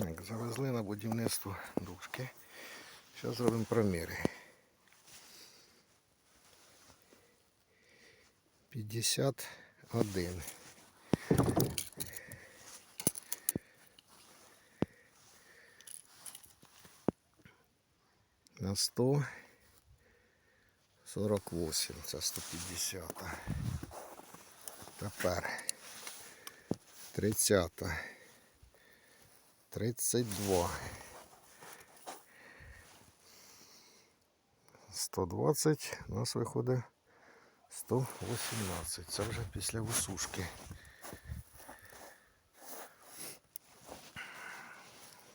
Так, завезли на будівництво дужки. Зараз зробимо проміри. 51. На 100 48, це 150. Тепер 30. 32. 120 у нас виходить 118. Це вже після висушки.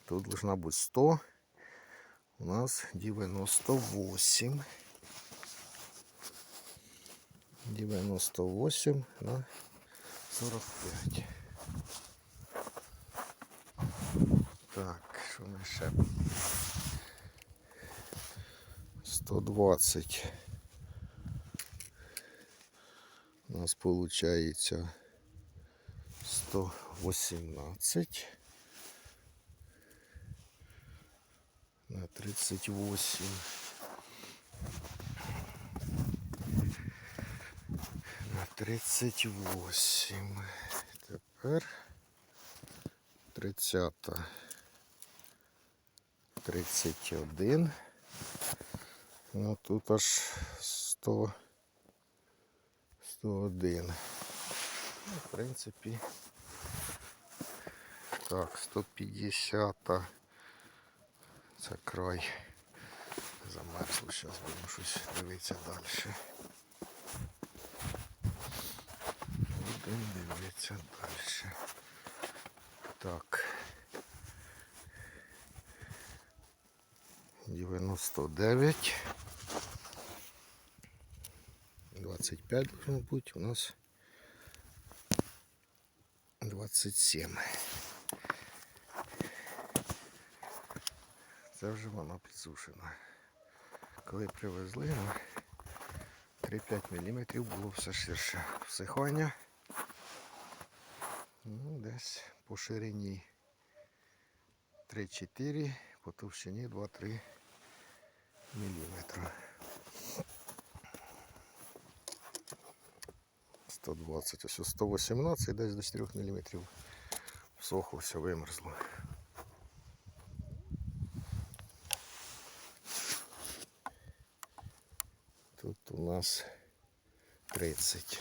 Тут должна бути 100. У нас 98. 98 на 45. Так, що ми ще? 120. У нас получається 118 на 38. На 38. Тепер 30. 31. Ну тут аж 100. 101. Ну, в принципі. Так, 150. Це край. Замерзло, зараз будемо щось дивитися далі. Будемо дивитися далі. Так. 99. 25 должно бути у нас 27. Це вже вона підсушена. Коли привезли, ну, 3-5 мм було все ширше всихання. Ну, десь по ширині 3-4, по товщині 2-3 мм. 120, ось 118, десь до 4 мм всохло, все вимерзло. Тут у нас 30.